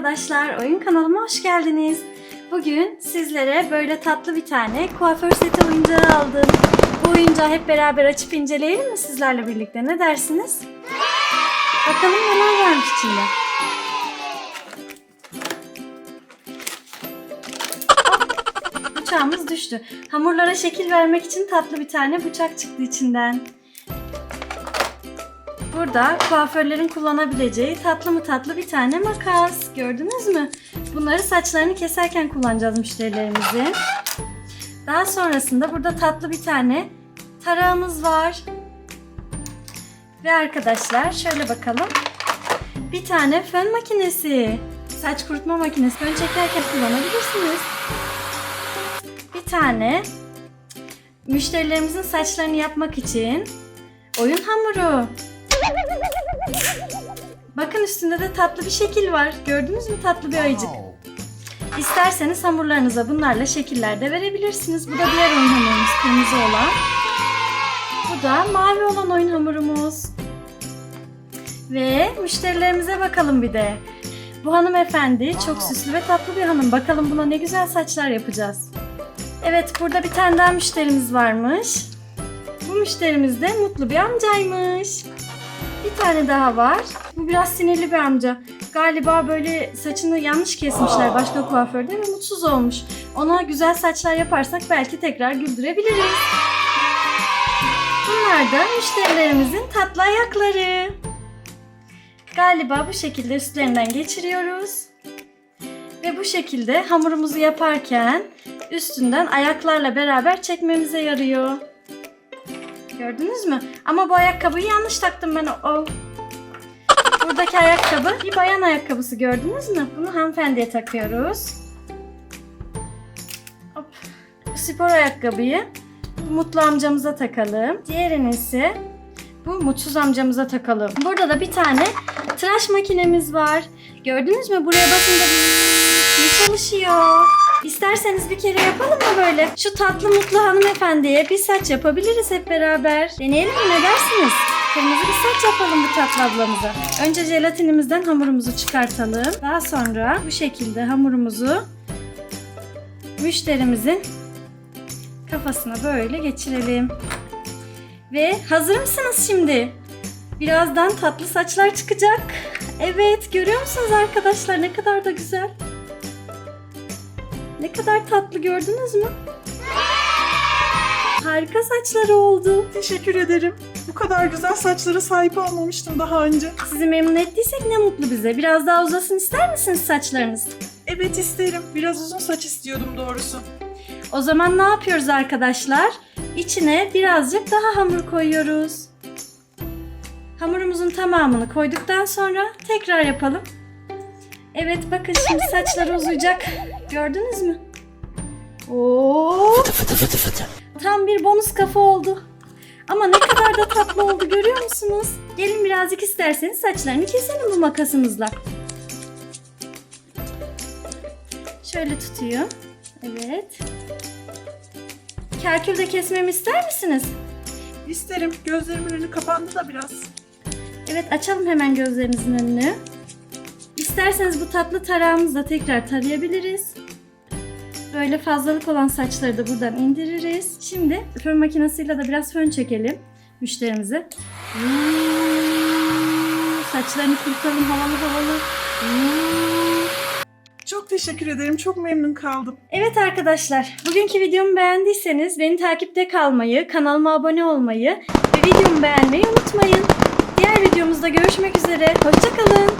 arkadaşlar, oyun kanalıma hoş geldiniz. Bugün sizlere böyle tatlı bir tane kuaför seti oyuncağı aldım. Bu oyuncağı hep beraber açıp inceleyelim mi sizlerle birlikte? Ne dersiniz? Bakalım neler varmış içinde. Bıçağımız düştü. Hamurlara şekil vermek için tatlı bir tane bıçak çıktı içinden. Burada kuaförlerin kullanabileceği tatlı mı tatlı bir tane makas. Gördünüz mü? Bunları saçlarını keserken kullanacağız müşterilerimizin. Daha sonrasında burada tatlı bir tane tarağımız var. Ve arkadaşlar şöyle bakalım. Bir tane fön makinesi. Saç kurutma makinesi. Fön çekerken kullanabilirsiniz. Bir tane müşterilerimizin saçlarını yapmak için oyun hamuru. Bakın üstünde de tatlı bir şekil var. Gördünüz mü tatlı bir ayıcık? İsterseniz hamurlarınıza bunlarla şekiller de verebilirsiniz. Bu da diğer oyun hamurumuz kırmızı olan. Bu da mavi olan oyun hamurumuz. Ve müşterilerimize bakalım bir de. Bu hanımefendi çok süslü ve tatlı bir hanım. Bakalım buna ne güzel saçlar yapacağız. Evet burada bir tane daha müşterimiz varmış. Bu müşterimiz de mutlu bir amcaymış. Bir tane daha var. Bu biraz sinirli bir amca. Galiba böyle saçını yanlış kesmişler başka kuaförde ve mutsuz olmuş. Ona güzel saçlar yaparsak belki tekrar güldürebiliriz. Bunlar da müşterilerimizin tatlı ayakları. Galiba bu şekilde üstlerinden geçiriyoruz. Ve bu şekilde hamurumuzu yaparken üstünden ayaklarla beraber çekmemize yarıyor. Gördünüz mü? Ama bu ayakkabıyı yanlış taktım ben. O. Buradaki ayakkabı bir bayan ayakkabısı gördünüz mü? Bunu hanımefendiye takıyoruz. Hop. Spor ayakkabıyı mutlu amcamıza takalım. Diğerini ise bu mutsuz amcamıza takalım. Burada da bir tane tıraş makinemiz var. Gördünüz mü? Buraya basınca bir çalışıyor. İsterseniz bir kere yapalım mı böyle? Şu tatlı mutlu hanımefendiye bir saç yapabiliriz hep beraber. Deneyelim mi ne dersiniz? Kırmızı bir saç yapalım bu tatlı ablamıza. Önce jelatinimizden hamurumuzu çıkartalım. Daha sonra bu şekilde hamurumuzu müşterimizin kafasına böyle geçirelim. Ve hazır mısınız şimdi? Birazdan tatlı saçlar çıkacak. Evet görüyor musunuz arkadaşlar ne kadar da güzel. Ne kadar tatlı gördünüz mü? Harika saçları oldu. Teşekkür ederim. Bu kadar güzel saçlara sahip olmamıştım daha önce. Sizi memnun ettiysek ne mutlu bize. Biraz daha uzasın ister misiniz saçlarınız? Evet isterim. Biraz uzun saç istiyordum doğrusu. O zaman ne yapıyoruz arkadaşlar? İçine birazcık daha hamur koyuyoruz. Hamurumuzun tamamını koyduktan sonra tekrar yapalım. Evet bakın şimdi saçları uzayacak. Gördünüz mü? Oo! Tam bir bonus kafa oldu. Ama ne kadar da tatlı oldu görüyor musunuz? Gelin birazcık isterseniz saçlarını keselim bu makasımızla. Şöyle tutuyor. Evet. Kerkül de kesmemi ister misiniz? İsterim. Gözlerimin önü kapandı da biraz. Evet açalım hemen gözlerinizin önünü. İsterseniz bu tatlı tarağımızla tekrar tarayabiliriz. Böyle fazlalık olan saçları da buradan indiririz. Şimdi fön makinesiyle de biraz fön çekelim müşterimize. Saçlarını kurtalım havalı havalı. Çok teşekkür ederim. Çok memnun kaldım. Evet arkadaşlar, bugünkü videomu beğendiyseniz beni takipte kalmayı, kanalıma abone olmayı ve videomu beğenmeyi unutmayın. Diğer videomuzda görüşmek üzere, hoşçakalın.